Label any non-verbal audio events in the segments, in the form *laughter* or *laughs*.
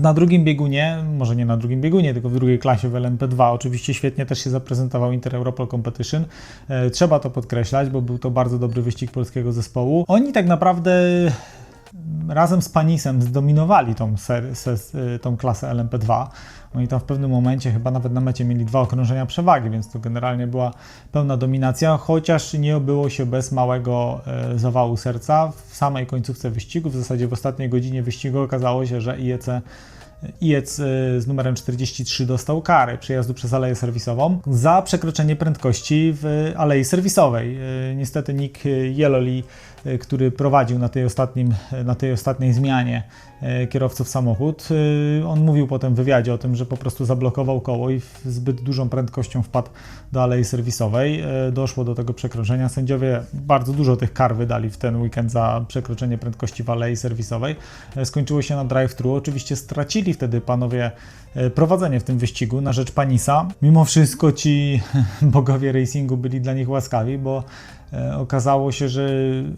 Na drugim biegunie, może nie na drugim biegunie, tylko w drugiej klasie w LMP2, oczywiście świetnie też się zaprezentował Inter Europol Competition. E, Trzeba to podkreślać, bo był to bardzo dobry wyścig polskiego zespołu. Oni tak naprawdę razem z Panisem zdominowali tą, y, tą klasę LMP2. Oni tam w pewnym momencie chyba nawet na mecie mieli dwa okrążenia przewagi, więc to generalnie była pełna dominacja, chociaż nie obyło się bez małego e, zawału serca. W samej końcówce wyścigu, w zasadzie w ostatniej godzinie wyścigu okazało się, że IEC IEC y, z numerem 43 dostał karę przejazdu przez aleję serwisową za przekroczenie prędkości w alei serwisowej. Y, Niestety Nick Jeloli, y, który prowadził na tej, ostatnim, na tej ostatniej zmianie kierowców samochód, on mówił potem w wywiadzie o tym, że po prostu zablokował koło i zbyt dużą prędkością wpadł do alei serwisowej. Doszło do tego przekroczenia. Sędziowie bardzo dużo tych kar wydali w ten weekend za przekroczenie prędkości w alei serwisowej. Skończyło się na drive-thru. Oczywiście stracili wtedy panowie e, prowadzenie w tym wyścigu na rzecz Panisa. Mimo wszystko ci *laughs* bogowie racingu byli dla nich łaskawi, bo okazało się, że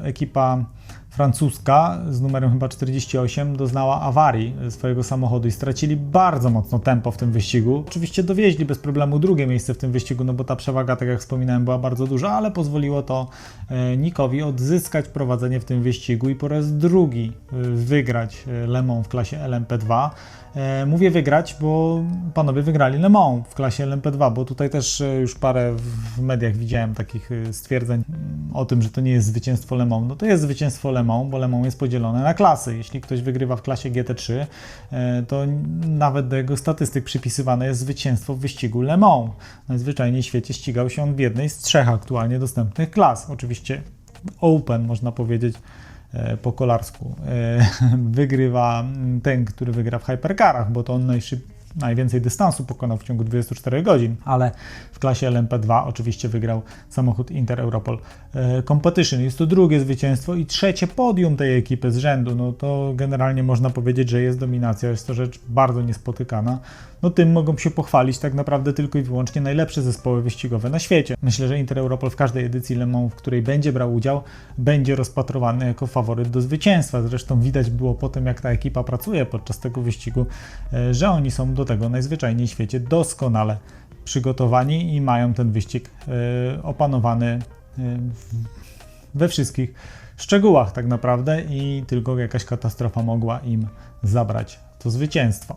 ekipa francuska z numerem chyba 48 doznała awarii swojego samochodu i stracili bardzo mocno tempo w tym wyścigu. Oczywiście dowieźli bez problemu drugie miejsce w tym wyścigu, no bo ta przewaga, tak jak wspominałem, była bardzo duża, ale pozwoliło to e, Nikowi odzyskać prowadzenie w tym wyścigu i po raz drugi e, wygrać e, Le Mans w klasie LMP2. E, Mówię wygrać, bo panowie wygrali Le Mans w klasie LMP2, bo tutaj też e, już parę w- mediach widziałem takich e, stwierdzeń o tym, że to nie jest zwycięstwo Le Mans. No to jest zwycięstwo Le Mans, bo Le Mans jest podzielone na klasy. Jeśli ktoś wygrywa w klasie GT3, e, to nawet do jego statystyk przypisywane jest zwycięstwo w wyścigu Le Mans. Najzwyczajniej w świecie ścigał się on w jednej z trzech aktualnie dostępnych klas. Oczywiście Open, można powiedzieć, e, po kolarsku. E, *laughs* Wygrywa ten, który wygra w hypercarach, bo to on najszyb, najwięcej dystansu pokonał w ciągu 24 godzin, ale w klasie LMP2 oczywiście wygrał samochód Inter Europol e, Competition. Jest to drugie zwycięstwo i trzecie podium tej ekipy z rzędu. No to generalnie można powiedzieć, że jest dominacja, jest to rzecz bardzo niespotykana. No tym mogą się pochwalić tak naprawdę tylko i wyłącznie najlepsze zespoły wyścigowe na świecie. Myślę, że Inter Europol w każdej edycji Le Mans, w której będzie brał udział, będzie rozpatrowany jako faworyt do zwycięstwa. Zresztą widać było po tym, jak ta ekipa pracuje podczas tego wyścigu, e, że oni są do tego najzwyczajniej w świecie doskonale przygotowani i mają ten wyścig e, opanowany e, we wszystkich szczegółach tak naprawdę i tylko jakaś katastrofa mogła im zabrać to zwycięstwo.